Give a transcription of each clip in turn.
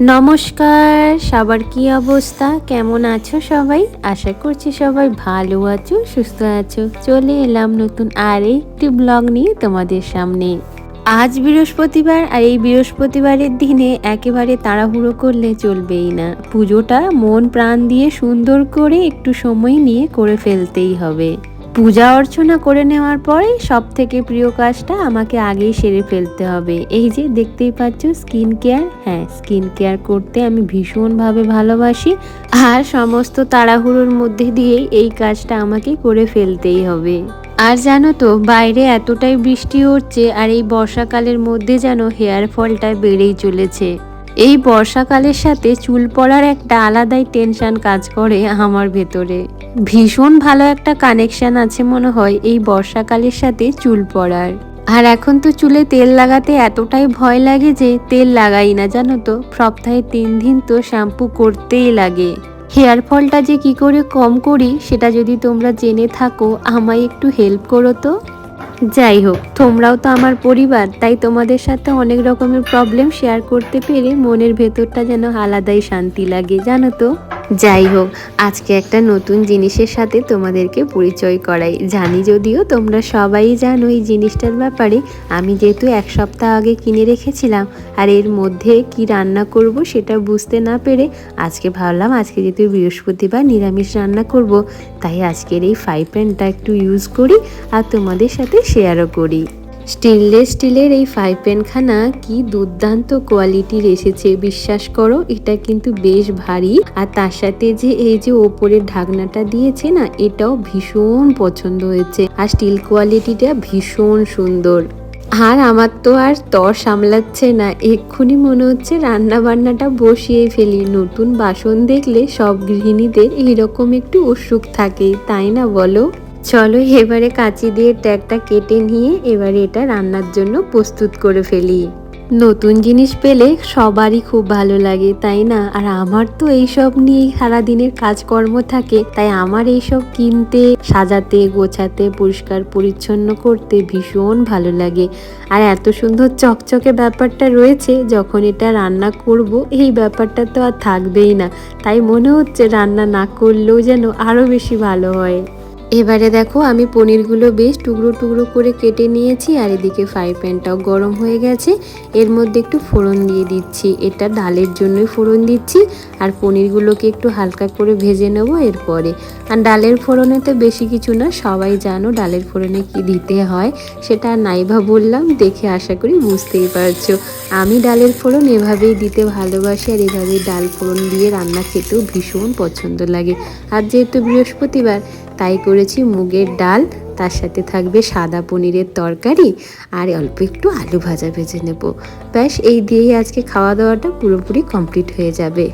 নমস্কার, সবার কি অবস্থা? কেমন আছো সবাই? আশা করছি সবাই ভালো আছো, সুস্থ আছো। চলে এলাম নতুন আর একটি ব্লগ নিয়ে তোমাদের সামনে। আজ বৃহস্পতিবার আর এই বৃহস্পতিবারের দিনে একেবারে তাড়াহুড়ো করলে চলবেই না। পুজোটা মন প্রাণ দিয়ে সুন্দর করে একটু সময় নিয়ে করে ফেলতেই হবে। পূজা অর্চনা করে নেওয়ার পরে সব থেকে প্রিয় কাজটা আমাকে আগেই সেরে ফেলতে হবে। এই যে দেখতেই পাচ্ছ স্কিন কেয়ার হ্যাঁ স্কিন কেয়ার করতে আমি ভীষণভাবে ভালোবাসি। আর সমস্ত তাড়াহুড়োর মধ্যে দিয়েই এই কাজটা আমাকে করে ফেলতেই হবে। আর জানো তো, বাইরে এতটাই বৃষ্টি হচ্ছে আর এই বর্ষাকালের মধ্যে যেন হেয়ার ফলটা বেড়েই চলেছে। এই বর্ষাকালের সাথে চুল পড়ার একটা আলাদাই টেনশন কাজ করে আমার ভেতরে। ভীষণ ভালো একটা কানেকশন আছে মনে হয় এই বর্ষাকালের সাথে চুল পড়ার। আর এখন তো চুলে তেল লাগাতে এতটাই ভয় লাগে যে তেল লাগাই না, জানো তো? সপ্তাহে তিন দিন তো শ্যাম্পু করতেই লাগে। হেয়ার ফলটা যে কি করে কম করি, সেটা যদি তোমরা জেনে থাকো, আমায় একটু হেল্প করো তো? যাই হোক, তোমরাও তো আমার পরিবার, তাই তোমাদের সাথে অনেক রকমের প্রবলেম শেয়ার করতে পেরে মনের ভেতরটা যেন আলাদাই শান্তি লাগে, জানো তো? যাই হোক, আজকে একটা নতুন জিনিসের সাথে তোমাদেরকে পরিচয় করাই। জানি যদিও তোমরা সবাই জানো এই জিনিসটার ব্যাপারে। আমি যেহেতু এক সপ্তাহ আগে কিনে রেখেছিলাম, আর এর মধ্যে কি রান্না করব সেটা বুঝতে না পেরে আজকে ভাবলাম, আজকে যেহেতু বৃহস্পতিবার নিরামিষ রান্না করব, তাই আজকের এই ফ্রাই প্যানটা একটু ইউজ করি আর তোমাদের সাথে শেয়ারও করি। স্টেনলেস স্টিলের এই ফ্রাই প্যানখানা কি দুর্দান্ত কোয়ালিটির এসেছে, বিশ্বাস করো? এটা কিন্তু বেশ ভারী। আর তার সাথে যে এই যে ওপরের ঢাকনাটা দিয়েছে না, এটাও ভীষণ পছন্দ হয়েছে। আর স্টিল কোয়ালিটিটা ভীষণ সুন্দর। আর আমার তো আর তর সামলাচ্ছে না। এক্ষুনি মনে হচ্ছে রান্না বান্নাটা বসিয়ে ফেলি। নতুন বাসন দেখলে সব গৃহিণীদের এইরকম একটু উৎসুক থাকে তাই না বলো? চলো এবারে কাঁচি দিয়ে ট্যাগটা কেটে নিয়ে এবারে এটা রান্নার জন্য প্রস্তুত করে ফেলি। নতুন জিনিস পেলে সবারই খুব ভালো লাগে, তাই না? আর আমার তো এইসব নিয়েই সারাদিনের কাজকর্ম থাকে, তাই আমার এইসব কিনতে, সাজাতে, গোছাতে, পরিষ্কার, পরিচ্ছন্ন করতে ভীষণ ভালো লাগে। আর এত সুন্দর চকচকে ব্যাপারটা রয়েছে, যখন এটা রান্না করব, এই ব্যাপারটা তো আর থাকবেই না। তাই মনে হচ্ছে রান্না না করলেও যেন আরও বেশি ভালো হয়। এবারে দেখো আমি পনিরগুলো বেশ টুকরো টুকরো করে কেটে নিয়েছি, আর এদিকে ফ্রাই প্যানটাও গরম হয়ে গেছে। এর মধ্যে একটু ফোড়ন দিয়ে দিচ্ছি, এটা ডালের জন্যই ফোড়ন দিচ্ছি, আর পনিরগুলোকে একটু হালকা করে ভেজে নেব এরপরে। আর ডালের ফোড়নে তো বেশি কিছু না, সবাই জানো ডালের ফোড়নে কি দিতে হয়, সেটা নাইভা বললাম, দেখে আশা করি বুঝতেই পারছ। আমি ডালের ফোড়ন এভাবেই দিতে ভালোবাসি, আর এভাবেই ডাল ফোড়ন দিয়ে রান্না খেতেও ভীষণ পছন্দ লাগে। আর যেহেতু বৃহস্পতিবার, তাই করেছি মুগের ডাল, তার সাথে থাকবে সাদা পনিরের তরকারি আর অল্প একটু আলু ভাজা ভেজে নেব। ব্যাস, এই দিয়েই আজকে খাওয়া দাওয়াটা পুরোপুরি কমপ্লিট হয়ে যাবে।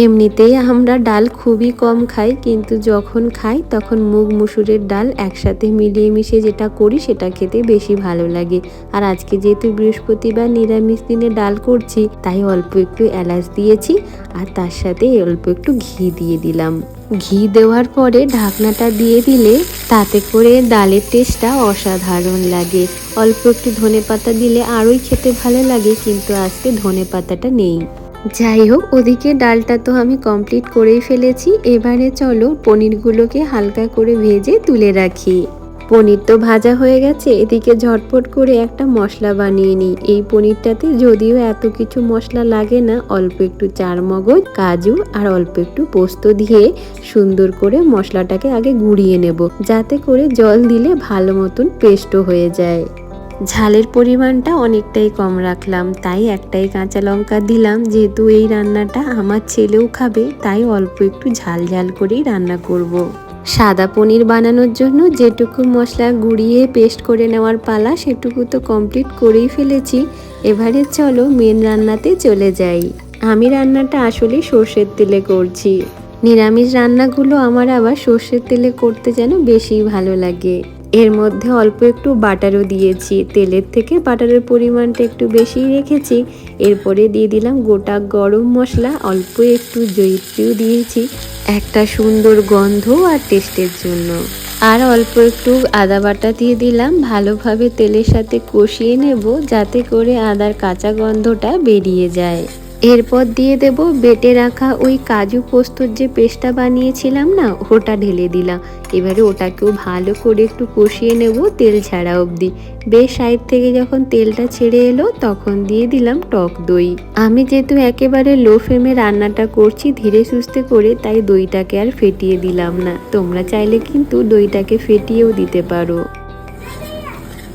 এমনিতেই আমরা ডাল খুবই কম খাই, কিন্তু যখন খাই তখন মুগ মুসুরের ডাল একসাথে মিলিয়ে মিশিয়ে যেটা করি সেটা খেতে বেশি ভালো লাগে। আর আজকে যেহেতু বৃহস্পতিবার নিরামিষ দিনে ডাল করছি, তাই অল্প একটু এলাচ দিয়েছি আর তার সাথে অল্প একটু ঘি দিয়ে দিলাম। ঘি দেওয়ার পরে ঢাকনাটা দিয়ে দিলে তাতে করে ডালের টেস্টটা অসাধারণ লাগে। অল্প একটু ধনে পাতা দিলে আরোই খেতে ভালো লাগে, কিন্তু আজকে ধনে পাতাটা নেই। যাই হোক ওদিকে ডালটা তো আমি কমপ্লিট করেই ফেলেছি। এবারে চলো পনিরগুলোকে হালকা করে ভেজে তুলে রাখি। পনির তো ভাজা হয়ে গেছে, এদিকে ঝটপট করে একটা মশলা বানিয়ে নিই। এই পনিরটাতে যদিও এত কিছু মশলা লাগে না, অল্প একটু চার মগজ কাজু আর অল্প একটু পোস্ত দিয়ে সুন্দর করে মশলাটাকে আগে গুঁড়িয়ে নেব, যাতে করে জল দিলে ভালো মতন পেস্টও হয়ে যায়। ঝালের পরিমাণটা অনেকটাই কম রাখলাম, তাই একটাই কাঁচা লঙ্কা দিলাম। যেহেতু এই রান্নাটা আমার ছেলেও খাবে, তাই অল্প একটু ঝাল ঝাল করেই রান্না করব। সাদা পনির বানানোর জন্য যেটুকু মশলা গুঁড়িয়ে পেস্ট করে নেওয়ার পালা, সেটুকু তো কমপ্লিট করেই ফেলেছি। এবারে চলো মেন রান্নাতে চলে যাই। আমি রান্নাটা আসলে সর্ষের তেলে করছি। নিরামিষ রান্নাগুলো আমার আবার সর্ষের তেলে করতে যেন বেশি ভালো লাগে। এর মধ্যে অল্প একটু বাটারও দিয়েছি। তেলের থেকে বাটারের পরিমাণটা একটু বেশিই রেখেছি। এরপরে দিয়ে দিলাম গোটা গরম মশলা, অল্প একটু জৈত্রীও দিয়েছি। একটা সুন্দর গন্ধ আর টেস্টের জন্য। আর অল্প একটু আদা বাটা দিয়ে দিলাম। ভালোভাবে তেলের সাথে কষিয়ে নেব যাতে করে আদার কাঁচা গন্ধটা বেরিয়ে যায়। এরপর দিয়ে দেব বেটে রাখা ওই কাজু পোস্তর যে পেস্টটা বানিয়েছিলাম না, ওটা ঢেলে দিলাম। এবারে ওটাকেও ভালো করে একটু কষিয়ে নেব তেল ছাড়া অবধি। বেশ সাইড থেকে যখন তেলটা ছেড়ে এলো, তখন দিয়ে দিলাম টক দই। আমি যেহেতু একেবারে লো ফ্লেমে রান্নাটা করছি ধীরে সুস্থে করে, তাই দইটাকে আর ফেটিয়ে দিলাম না। তোমরা চাইলে কিন্তু দইটাকে ফেটিয়েও দিতে পারো।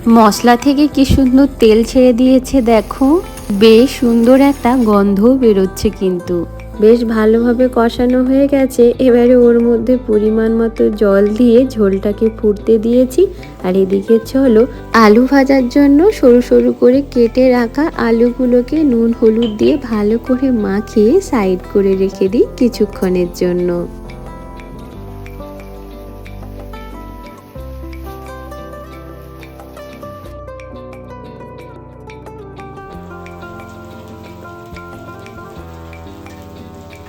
মশলা থেকে কি সুন্দর তেল ছেড়ে দিয়েছে দেখো। বেশ সুন্দর একটা গন্ধও বেরোচ্ছে কিন্তু। বেশ ভালোভাবে কষানো হয়ে গেছে। এবারে ওর মধ্যে পরিমাণ মতো জল দিয়ে ঝোলটাকে ফুটতে দিয়েছি। আর এদিকে চলো, আলু ভাজার জন্য সরু সরু করে কেটে রাখা আলুগুলোকে নুন, হলুদ দিয়ে ভালো করে মাখিয়ে সাইড করে রেখে দিই কিছুক্ষণের জন্য।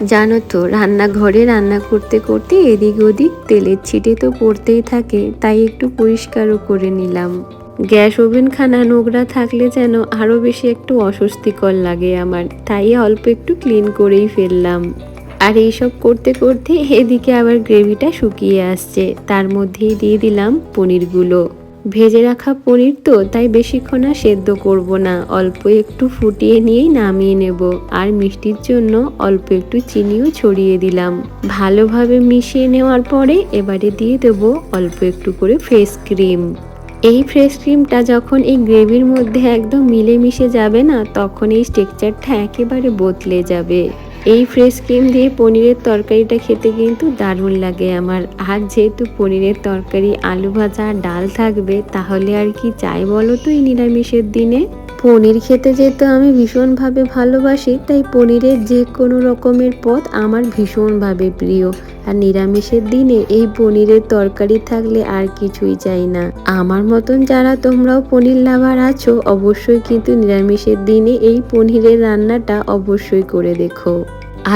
জানো তো, রান্নাঘরে রান্না করতে করতে এদিক ওদিক তেলের ছিটে তো পড়তেই থাকে, তাই একটু পরিষ্কারও করে নিলাম। গ্যাস ওভেনখানা নোংরা থাকলে যেন আরও বেশি একটু অস্বস্তিকর লাগে আমার, তাই অল্প একটু ক্লিন করেই ফেললাম। আর এইসব করতে করতে এদিকে আবার গ্রেভিটা শুকিয়ে আসছে, তার মধ্যেই দিয়ে দিলাম পনিরগুলো। ভেজে রাখা পনির তো, তাই বেশিক্ষণ আর সেদ্ধ করব না। অল্প একটু ফুটিয়ে নিয়েই নামিয়ে নেব। আর মিষ্টির জন্য অল্প একটু চিনিও ছড়িয়ে দিলাম। ভালোভাবে মিশিয়ে নেওয়ার পরে এবারে দিয়ে দেব অল্প একটু করে ফেস ক্রিম। এই ফ্রেশ ক্রিমটা যখন এই গ্রেভির মধ্যে একদম মিলে মিশে যাবে না, তখন এই স্টেকচারটা একেবারে বদলে যাবে। এই ফ্রেশ ক্রিম দিয়ে পনিরের তরকারিটা খেতে কিন্তু দারুণ লাগে। আমার আর যেহেতু পনিরের তরকারি, আলু ভাজা, ডাল থাকবে, তাহলে আর কি চাই বলো তো এই নিরামিষের দিনে? পনির খেতে যেহেতু আমি ভীষণভাবে ভালোবাসি, তাই পনিরের যে কোনো রকমের পদ আমার ভীষণভাবে প্রিয়। আর নিরামিষের দিনে এই পনিরের তরকারি থাকলে আর কিছুই চাই না। আমার মতন যারা তোমরাও পনির লাভার আছো, অবশ্যই কিন্তু নিরামিষের দিনে এই পনিরের রান্নাটা অবশ্যই করে দেখো।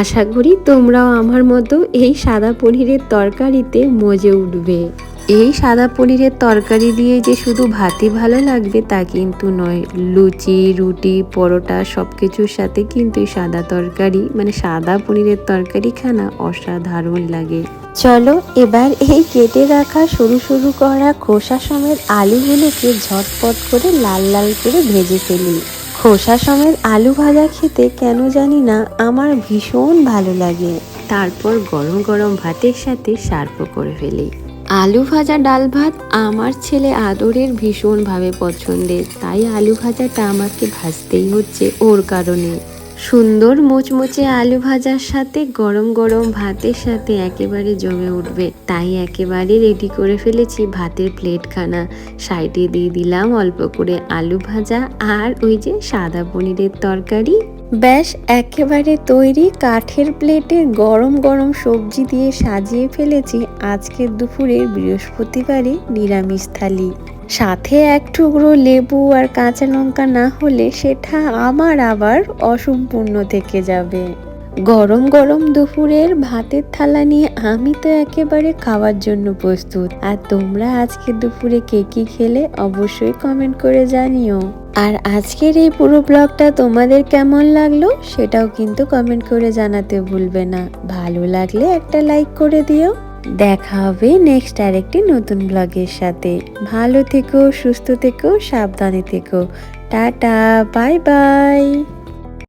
আশা করি তোমরাও আমার মতো এই সাদা পনিরের তরকারিতে মজে উঠবে। এই সাদা পনিরের তরকারি দিয়ে যে শুধু ভাতই ভালো লাগবে তা কিন্তু নয়। লুচি রুটি পরোটা সব কিছুর সাথে কিন্তু সাদা তরকারি মানে সাদা পনিরের তরকারি খানা অসাধারণ লাগে। চলো এবার এই কেটে রাখা সরু সরু করা খোসা সমেত আলুগুলোকে ঝটপট করে লাল লাল করে ভেজে ফেলি। খোসা সমেত আলু ভাজা খেতে কেন জানি না আমার ভীষণ ভালো লাগে। তারপর গরম গরম ভাতের সাথে সার্ভ করে ফেলি। আলু ভাজা ডাল ভাত আমার ছেলে আদরের ভীষণভাবে পছন্দের। তাই আলু ভাজাটা আমাকে ভাজতেই হচ্ছে ওর কারণে। সুন্দর মোচমোচে আলু ভাজার সাথে গরম গরম ভাতের সাথে একেবারে জমে উঠবে। তাই একেবারে রেডি করে ফেলেছি ভাতের প্লেটখানা। সাইডে দিয়ে দিলাম অল্প করে আলু ভাজা আর ওই যে সাদা পনিরের তরকারি। ব্যাস, একেবারে তৈরি কাঠের প্লেটে গরম গরম সবজি দিয়ে সাজিয়ে ফেলেছি আজকের দুপুরের বৃহস্পতিবারে নিরামিষ থালি। সাথে এক টুকরো লেবু আর কাঁচা লঙ্কা না হলে সেটা আমার আবার অসম্পূর্ণ থেকে যাবে। গরম গরম দুপুরের ভাতের থালা নিয়ে আমি তো একেবারে খাওয়ার জন্য প্রস্তুত। আর তোমরা আজকে দুপুরে কে কি খেলে অবশ্যই কমেন্ট করে জানিও। আর আজকের এই পুরো ব্লগটা তোমাদের কেমন লাগল সেটাও কিন্তু কমেন্ট করে জানাতে ভুলবে না। ভালো লাগলে একটা লাইক করে দিও। দেখা হবে নেক্সট আরেকটি নতুন ব্লগের সাথে। ভালো থেকো, সুস্থ থেকো, সাবধানে থেকো। Tata bye bye